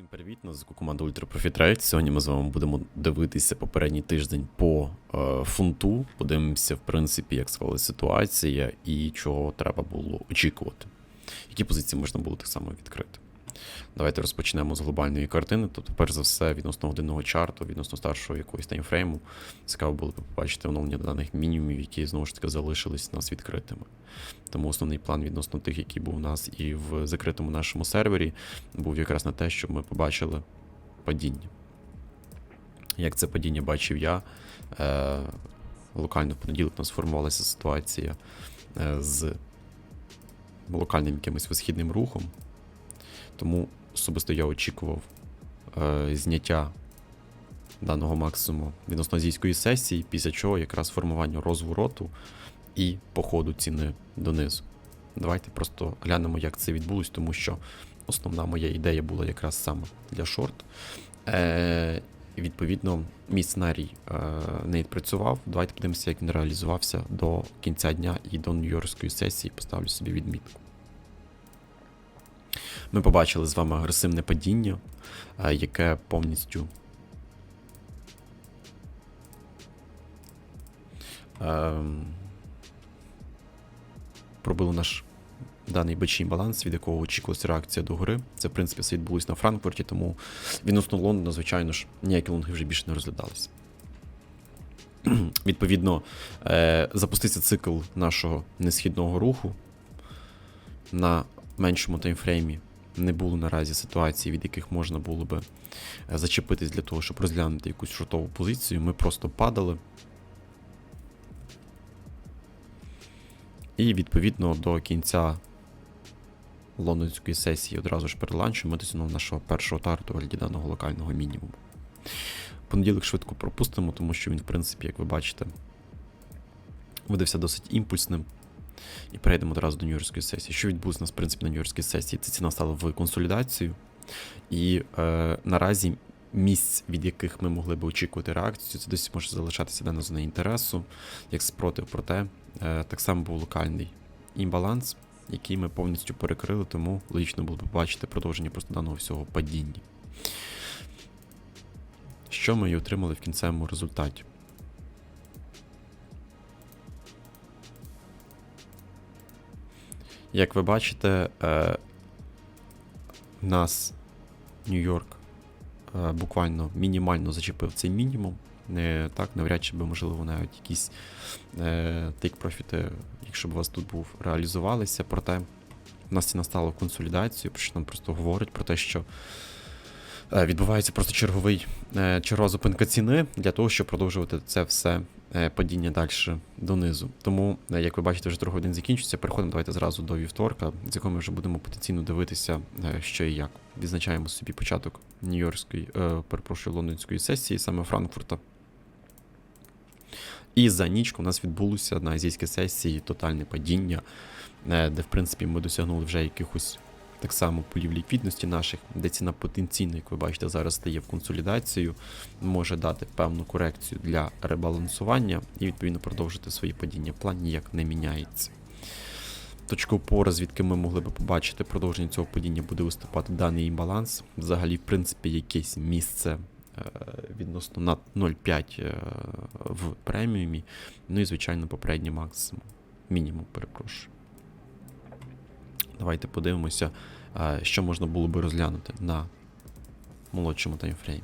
Всім привіт, на звуку команда Ультра Profit Trade. Сьогодні ми з вами будемо дивитися попередній тиждень по е, фунту. Подивимося, в принципі, як склалася ситуація і чого треба було очікувати. Які позиції можна було так само відкрити. Давайте розпочнемо з глобальної картини. Тобто, перш за все, відносно годинного чарту, відносно старшого якогось таймфрейму. Цікаво було б побачити оновлення даних мінімумів, які знову ж таки залишились нас відкритими. Тому основний план відносно тих, який був у нас і в закритому нашому сервері, був якраз на те, щоб ми побачили падіння. Як це падіння бачив я, е, локально в понеділок у нас сформувалася ситуація е, з локальним якимось висхідним рухом. Тому особисто я очікував е, зняття даного максимуму відносно азійської сесії, після чого якраз формування розвороту і походу ціни донизу. Давайте просто глянемо, як це відбулось, тому що основна моя ідея була якраз саме для шорт. Е, відповідно, мій сценарій е, не відпрацював. Давайте подивимося, як він реалізувався до кінця дня і до Нью-Йоркської сесії. Поставлю собі відмітку. Ми побачили з вами агресивне падіння, е, яке повністю. ем, Пробило наш даний бичий баланс, від якого очікувалася реакція до гори. Це, в принципі, все відбулось на Франкфурті, тому відносно Лондона, звичайно ж, ніякі лонги вже більше не розглядалися. Відповідно, е, запуститься цикл нашого несхідного руху на меншому таймфреймі. Не було наразі ситуацій, від яких можна було би е, зачепитись для того, щоб розглянути якусь шортову позицію. Ми просто падали. І відповідно до кінця лондонської сесії одразу ж перед ланчем ми досягнули нашого першого тарту вигляді даного локального мінімуму. Понеділок швидко пропустимо, тому що він, в принципі, як ви бачите, видався досить імпульсним. І перейдемо одразу до Нью-Йоркської сесії. Що відбулося в принципі, на Нью-Йоркській сесії? Це ціна стала в консолідацію. І е, наразі місць, від яких ми могли би очікувати реакцію, це досі може залишатися дана зона інтересу, як спротив, проте е, так само був локальний імбаланс, який ми повністю перекрили, тому логічно було б побачити продовження просто даного всього падіння. Що ми і отримали в кінцевому результаті? Як ви бачите, е, нас Нью-Йорк е, буквально мінімально зачепив цей мінімум. Не так, навряд чи би, можливо, навіть якісь е, тейк-профіти, якщо б у вас тут був, реалізувалися. Проте в нас ціна стала в консолідацію, що нам просто говорить про те, що е, відбувається просто черговий е, чергова зупинка ціни для того, щоб продовжувати це все падіння далі донизу. Тому, е, як ви бачите, вже другий день закінчується. Переходимо давайте зразу до вівторка, з якого ми вже будемо потенційно дивитися, е, що і як. Відзначаємо собі початок Нью-Йоркської, е, перепрошую, лондонської сесії, саме Франкфурта. І за нічку у нас відбулося на азійській сесії тотальне падіння, е, де, в принципі, ми досягнули вже якихось так само полів ліквідності наших, де ціна потенційно, як ви бачите, зараз стає в консолідацію, може дати певну корекцію для ребалансування і відповідно продовжити свої падіння. План ніяк не міняється. Точка опори, звідки ми могли би побачити продовження цього падіння, буде виступати даний імбаланс. Взагалі, в принципі, якесь місце е, відносно на 0,5 е, в преміумі. Ну і, звичайно, попередній максимум. Мінімум, перепрошую. Давайте подивимося, що можна було би розглянути на молодшому таймфреймі.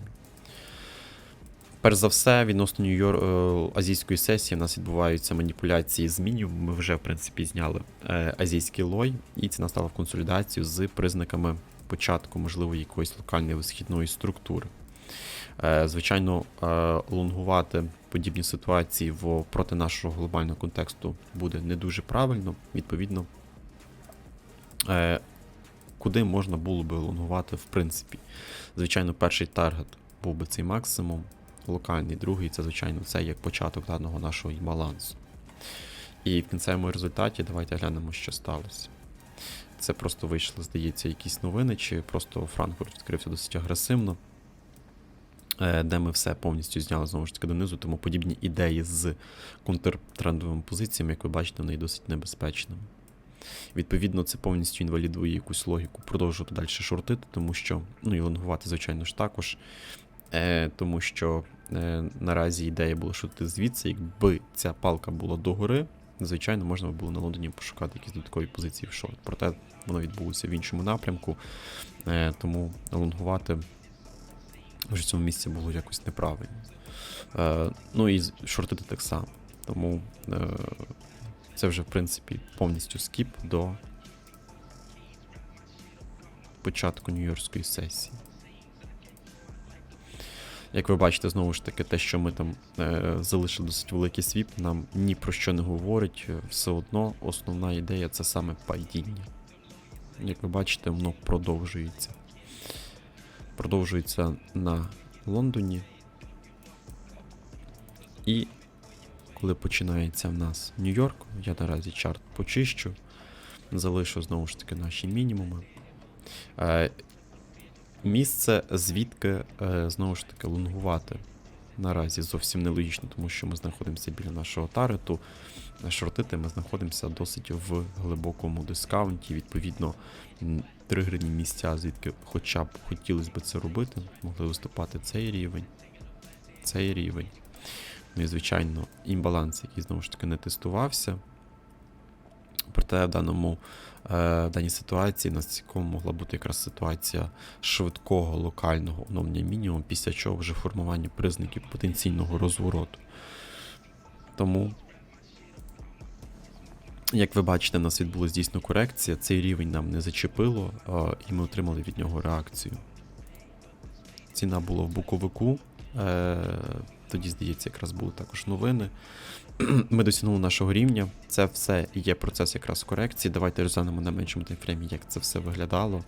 Перш за все, відносно Нью-Йорк е, азійської сесії, у нас відбуваються маніпуляції з мінімумом. Ми вже, в принципі, зняли е, азійський лой, і ціна стала в консолідацію з признаками початку, можливо, якоїсь локальної висхідної структури. Е, Звичайно, лонгувати подібні ситуації в, проти нашого глобального контексту буде не дуже правильно. Відповідно, е, куди можна було би лонгувати в принципі. Звичайно, перший таргет був би цей максимум локальний, другий це, звичайно, це як початок даного нашого балансу. І в кінцевому результаті давайте глянемо, що сталося. Це просто вийшло, здається, якісь новини, чи просто Франкфурт відкрився досить агресивно, е, де ми все повністю зняли знову ж таки донизу, тому подібні ідеї з контртрендовими позиціями, як ви бачите, вони досить небезпечними. Відповідно, це повністю інвалідує якусь логіку продовжувати далі шортити, тому що, ну і лонгувати, звичайно ж, також. Е, Тому що е, наразі ідея була шутити звідси, якби ця палка була догори, звичайно, можна було на Лондоні пошукати якісь додаткові позиції в шорт. Проте воно відбулося в іншому напрямку, е, тому лонгувати в цьому місці було якось неправильно. Е, ну і шортити так само. Тому е, це вже, в принципі, повністю скіп до початку Нью-Йоркської сесії. Як ви бачите, знову ж таки, те, що ми там е, залишили досить великий свіп, нам ні про що не говорить. Е, Все одно основна ідея це саме падіння. Як ви бачите, воно продовжується. Продовжується на Лондоні. І коли починається в нас Нью-Йорк, я наразі чарт почищу, залишу знову ж таки наші мінімуми. Е, місце, звідки е, знову ж таки лонгувати. Наразі зовсім нелогічно, тому що ми знаходимося біля нашого тариту. Е, Шортити ми знаходимося досить в глибокому дискаунті. Відповідно, тригерні місця, звідки хоча б хотілося б це робити, могли виступати цей рівень, цей рівень. Ну і, звичайно, імбаланс, який знову ж таки не тестувався. Проте в даному е, в даній ситуації нас цілком могла бути якраз ситуація швидкого локального оновлення мінімум, після чого вже формування признаків потенційного розвороту. Тому, як ви бачите, у нас відбулася дійсно корекція. Цей рівень нам не зачепило, е, і ми отримали від нього реакцію. Ціна була в буковику. Тоді, здається, якраз були також новини. Ми досягнули нашого рівня. Це все є процес якраз корекції. Давайте розглянемо на меншому таймфреймі, як це все виглядало.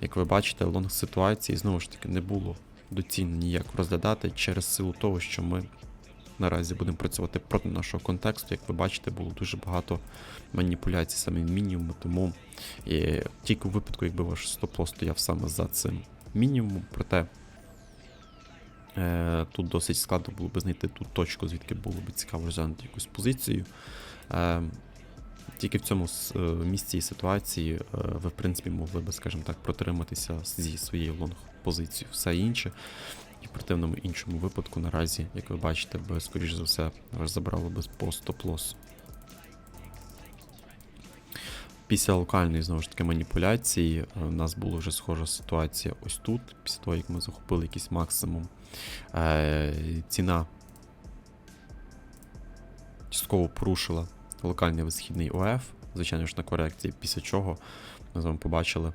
Як ви бачите, лонг ситуації знову ж таки не було доцільно ніяк розглядати через силу того, що ми наразі будемо працювати проти нашого контексту. Як ви бачите, було дуже багато маніпуляцій саме в мінімуму, тому і тільки у випадку, якби ваш стоп-лос стояв саме за цим мінімумом, проте Тут досить складно було би знайти ту точку, звідки було б цікаво розглянути якусь позицію. Е, Тільки в цьому е, місці і ситуації е, ви, в принципі, могли би, скажімо так, протриматися зі своєю лонг-позицією. Все інше. І в противному іншому випадку наразі, як ви бачите, би, скоріш за все, вас забрало би по стоп-лосу. Після локальної знову ж таки маніпуляції е, у нас була вже схожа ситуація ось тут, після того, як ми захопили якийсь максимум. Е, ціна частково порушила локальний висхідний ОФ, звичайно ж на корекції, після чого ми з вами побачили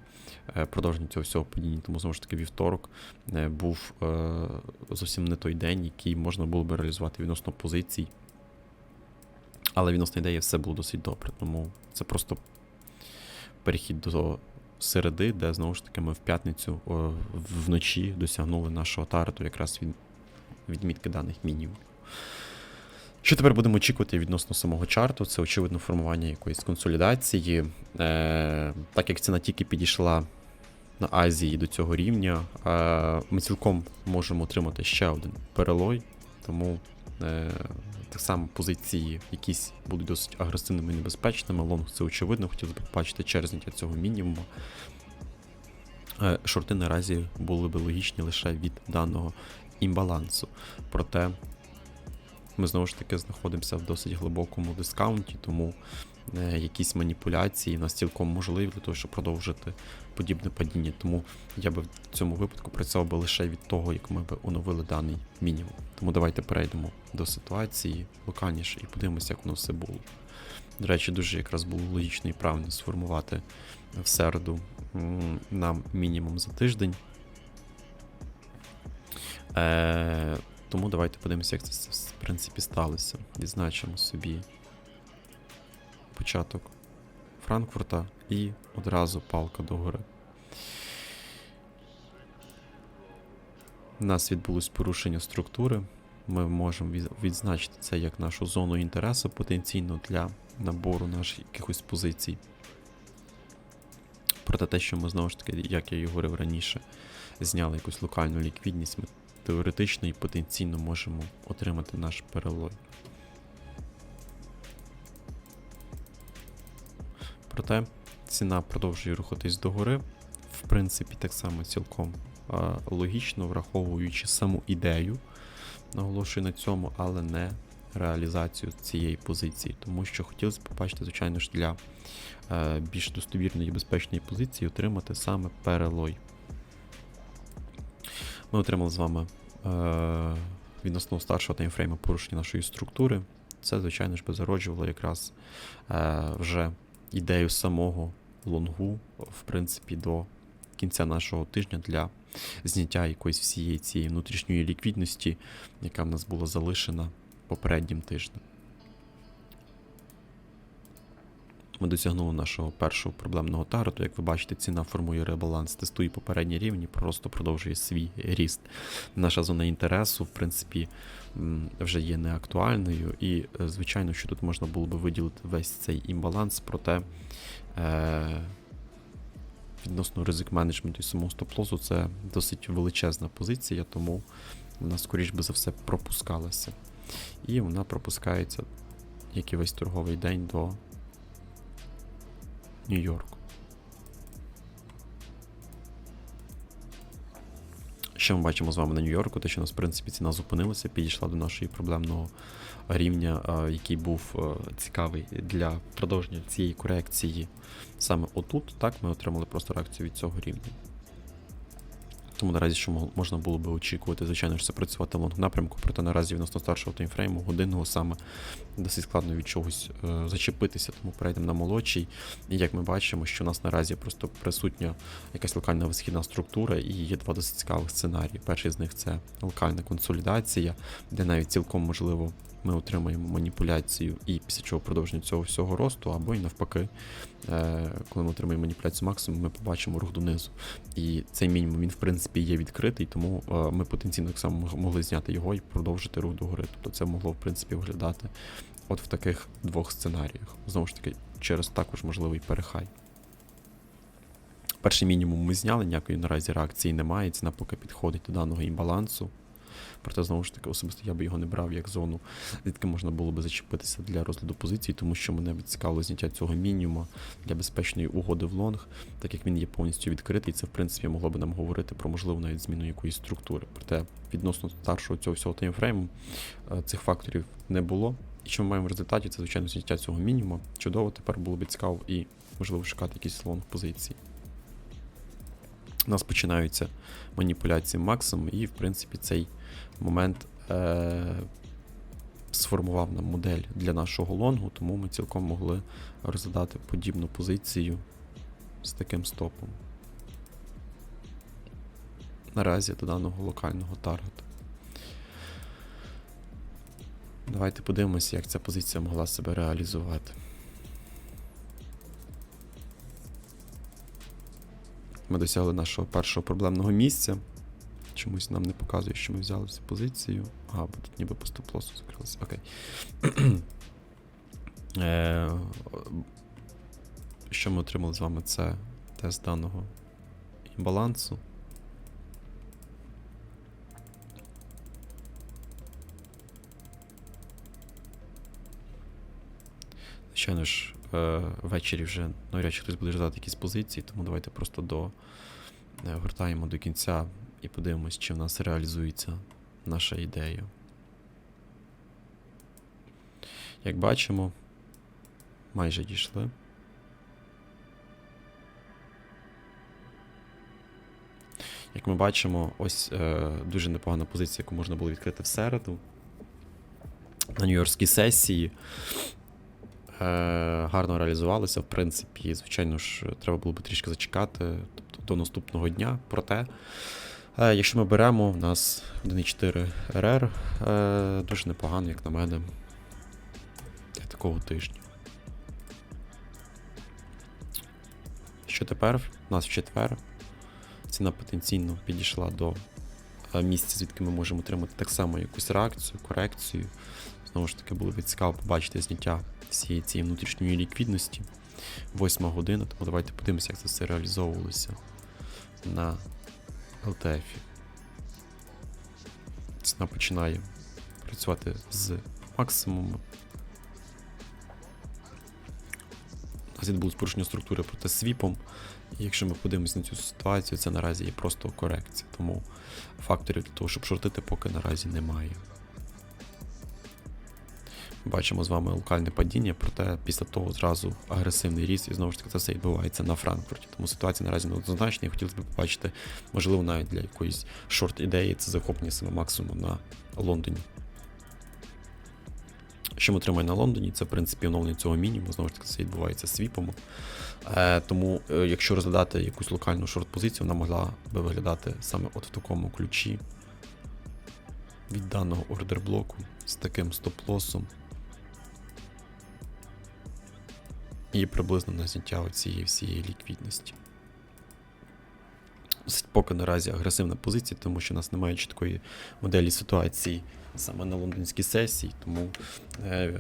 е, продовження цього всього падіння. Тому знову ж таки вівторок е, був зовсім не той день, який можна було би реалізувати відносно позицій. Але відносно ідеї все було досить добре. Тому це просто перехід до середи, де знову ж таки ми в п'ятницю вночі досягнули нашого тариту якраз від відмітки даних мінімумів. Що тепер будемо очікувати відносно самого чарту? Це очевидно формування якоїсь консолідації. Е, так як ціна тільки підійшла на Азії до цього рівня, е, ми цілком можемо отримати ще один перелой, тому е, так само позиції якісь будуть досить агресивними і небезпечними. Лонг це очевидно, хотів б побачити через зняття цього мінімуму. Е, Шорти наразі були б логічні лише від даного імбалансу. Проте ми знову ж таки знаходимося в досить глибокому дискаунті, тому якісь маніпуляції в нас цілком можливі для того, щоб продовжити подібне падіння. Тому я би в цьому випадку працював би лише від того, як ми б оновили даний мінімум. Тому давайте перейдемо до ситуації локальніше і подивимося, як воно все було. До речі, дуже якраз було логічно і правильно сформувати в середу нам мінімум за тиждень. Е, тому давайте подивимося, як це в принципі сталося. Відзначимо собі початок Франкфурта і одразу палка догори. У нас відбулось порушення структури. Ми можемо відзначити це як нашу зону інтересу потенційно для набору наших якихось позицій. Проте те, що ми знову ж таки, як я і говорив раніше, зняли якусь локальну ліквідність, ми теоретично і потенційно можемо отримати наш перелой. Проте ціна продовжує рухатись догори. В принципі, так само цілком е, логічно, враховуючи саму ідею, наголошую на цьому, але не реалізацію цієї позиції. Тому що хотілося б побачити, звичайно ж, для е, більш достовірної і безпечної позиції отримати саме перелой. Ми отримали з вами е, відносно старшого таймфрейму порушення нашої структури. Це, звичайно ж, би зароджувало якраз е, вже ідею самого лонгу, в принципі, до кінця нашого тижня для зняття якоїсь всієї цієї внутрішньої ліквідності, яка в нас була залишена попереднім тижнем. Ми досягнули нашого першого проблемного таргету. Як ви бачите, ціна формує ребаланс, тестує попередні рівні, просто продовжує свій ріст. Наша зона інтересу, в принципі, вже є неактуальною, і, е, звичайно, що тут можна було би виділити весь цей імбаланс, проте е- відносно ризик менеджменту і самого стоп-лосу це досить величезна позиція, тому вона, скоріш би за все, пропускалася. І вона пропускається, як і весь торговий день до Нью-Йорку. Що ми бачимо з вами на Нью-Йорку? Те, що у нас, в принципі, ціна зупинилася, підійшла до нашого проблемного рівня, який був е, цікавий для продовження цієї корекції саме отут. Так, ми отримали просто реакцію від цього рівня. Тому наразі, що можна було би очікувати, звичайно ж, це працювати в лонг напрямку, проте наразі відносно старшого таймфрейму, годинного саме досить складно від чогось е, зачепитися, тому перейдемо на молодший. І як ми бачимо, що у нас наразі просто присутня якась локальна висхідна структура, і є два досить цікавих сценарії. Перший з них це локальна консолідація, де навіть цілком можливо ми отримаємо маніпуляцію і після чого продовження цього всього росту, або й навпаки, е, коли ми отримаємо маніпуляцію максимум, ми побачимо рух донизу. І цей мінімум він в принципі є відкритий, тому е, ми потенційно так само могли зняти його і продовжити рух догори. Тобто це могло в принципі виглядати от в таких двох сценаріях. Знову ж таки, через також можливий перехай. Перший мінімум ми зняли, ніякої наразі реакції немає. Ціна поки підходить до даного імбалансу. Проте, знову ж таки, особисто я би його не брав як зону, звідки можна було би зачепитися для розгляду позицій, тому що мене цікавило зняття цього мінімуму для безпечної угоди в лонг, так як він є повністю відкритий, це в принципі могло би нам говорити про можливу навіть зміну якоїсь структури. Проте відносно старшого цього всього таймфрейму е, цих факторів не було. І що ми маємо в результаті, це звичайно зняття цього мінімуму. Чудово, тепер було б цікаво і можливо шукати якісь лонг позиції. У нас починаються маніпуляції максимум, і в принципі цей момент е- сформував нам модель для нашого лонгу, тому ми цілком могли розглядати подібну позицію з таким стопом. Наразі до даного локального таргету. Давайте подивимося, як ця позиція могла себе реалізувати. Ми досягли нашого першого проблемного місця. Чомусь нам не показує, що ми взяли цю позицію. Ага, бо тут ніби по стоп-лосу закрилося. Окей. Е, Що ми отримали з вами? Це тест даного імбалансу. Звичайно ж, ввечері вже навряд чи хтось буде ждати якісь позиції, тому давайте просто до е, гортаємо до кінця і подивимось, чи в нас реалізується наша ідея. Як бачимо, майже дійшли. Як ми бачимо, ось е, дуже непогана позиція, яку можна було відкрити в середу на Нью-Йоркській сесії. Е, гарно реалізувалося. В принципі, звичайно ж, треба було б трішки зачекати тобто, до наступного дня. Проте, е, якщо ми беремо, у нас 1.4 РР е, дуже непогано, як на мене, для такого тижня. Що тепер? У нас в четвер. Ціна потенційно підійшла до місця, звідки ми можемо отримати так само якусь реакцію, корекцію. Знову ж таки, було б цікаво побачити зняття всієї цієї внутрішньої ліквідності. Восьма година, тому давайте подивимося, як це все реалізовувалося на LTF. Ціна починає працювати з максимуму. У нас відбулось порушення структури проти свіпом. І якщо ми подивимося на цю ситуацію, це наразі є просто корекція. Тому факторів для того, щоб шортити, поки наразі немає. Бачимо з вами локальне падіння, проте після того зразу агресивний ріст, і знову ж таки це все відбувається на Франкфурті. Тому ситуація наразі неоднозначна, і хотілося б побачити, можливо, навіть для якоїсь шорт-ідеї це захоплення саме максимум на Лондоні. Що ми отримаємо на Лондоні, це в принципі оновлення цього мінімуму, знову ж таки, це відбувається свіпом. Е, тому, е, якщо розглядати якусь локальну шорт-позицію, вона могла би виглядати саме от в такому ключі від даного ордер-блоку з таким стоп-лосом. І приблизно на зняття цієї всієї ліквідності. Досить поки наразі агресивна позиція, тому що у нас немає чіткої моделі ситуації саме на лондонській сесії. Тому е,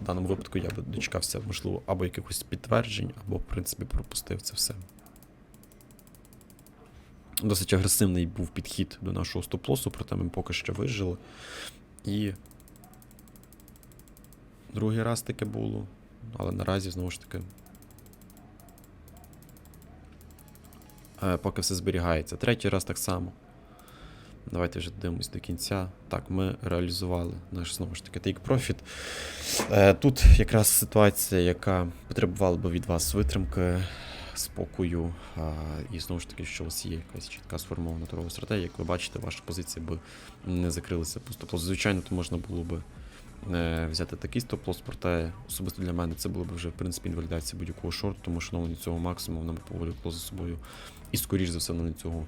в даному випадку я би дочекався, можливо, або якихось підтверджень, або, в принципі, пропустив це все. Досить агресивний був підхід до нашого стоп-лосу, проте ми поки що вижили. І другий раз таке було, але наразі знову ж таки. е, Поки все зберігається. Третій раз так само. Давайте вже дивимось до кінця. Так, ми реалізували наш знову ж таки take profit. Е, Тут якраз ситуація, яка потребувала би від вас витримки, спокою. І знову ж таки, що у вас є якась чітка сформована торгова стратегія. Як ви бачите, ваша позиція би не закрилася по Звичайно, то можна було би взяти такий стоп-лосс, проте особисто для мене це було б вже в принципі інвалідація будь-якого шорту, тому що на цього максимуму нам поволікло за собою. І скоріш за все на цього,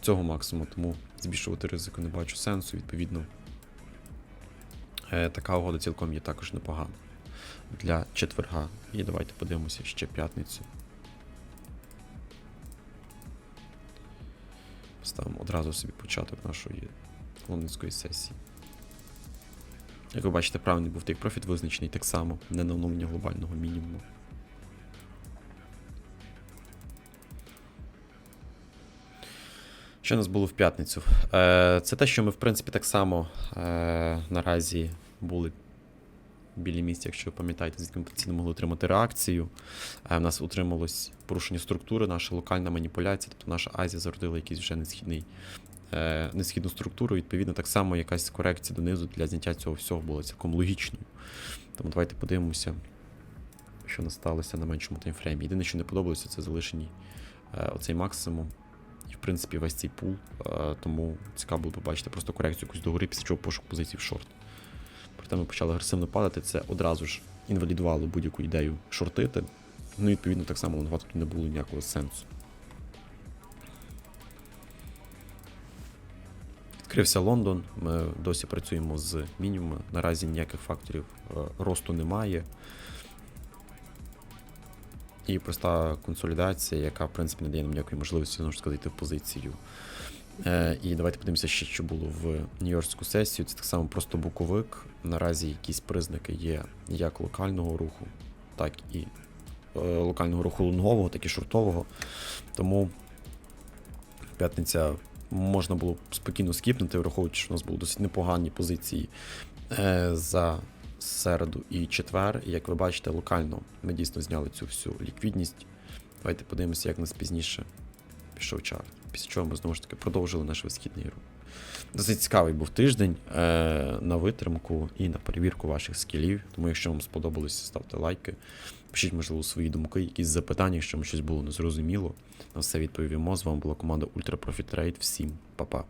цього максимуму, тому збільшувати ризику не бачу сенсу. Відповідно, е, така угода цілком є також непогана для четверга. І давайте подивимося ще п'ятницю. Ставимо одразу собі початок нашої лондонської сесії. Як ви бачите, правильний був take profit визначений так само, не на оновлення глобального мінімуму. Що у нас було в п'ятницю? Е, Це те, що ми, в принципі, так само е, наразі були біля місця, якщо ви пам'ятаєте, звідки ми могли отримати реакцію. Е, У нас утрималось порушення структури, наша локальна маніпуляція, тобто наша Азія зародила якийсь вже несхідний, е, несхідну структуру. Відповідно, так само якась корекція донизу для зняття цього всього була цілком логічною. Тому давайте подивимося, що нас сталося на меншому таймфреймі. Єдине, що не подобалося, це залишені е, оцей максимум. І, в принципі, весь цей пул. Е, тому цікаво було побачити просто корекцію якусь догори, після чого пошук позицій в шорт. Проте ми почали агресивно падати, це одразу ж інвалідувало будь-яку ідею шортити. Ну, і, відповідно, так само лонгувати тут не було ніякого сенсу. Відкрився Лондон, ми досі працюємо з мінімумами. Наразі ніяких факторів е, росту немає. І проста консолідація, яка, в принципі, не дає нам ніякої можливості ж сказати, позицію. Е, і давайте подивимося ще, що було в Нью-Йоркську сесію. Це так само просто буковик. Наразі якісь признаки є як локального руху, так і е, локального руху лонгового, так і шортового. Тому п'ятниця можна було спокійно скіпнути, враховуючи, що у нас були досить непогані позиції е, за середу і четвер. Як ви бачите, локально ми дійсно зняли цю всю ліквідність. Давайте подивимося, як нас пізніше пішов чарт. Після чого ми знову ж таки продовжили наш висхідний рух. Досить цікавий був тиждень е, на витримку і на перевірку ваших скілів. Тому, якщо вам сподобалося, ставте лайки, пишіть, можливо, свої думки, якісь запитання, якщо вам щось було незрозуміло. На все відповімо. З вами була команда Ultra Profit Trade. Всім па-па.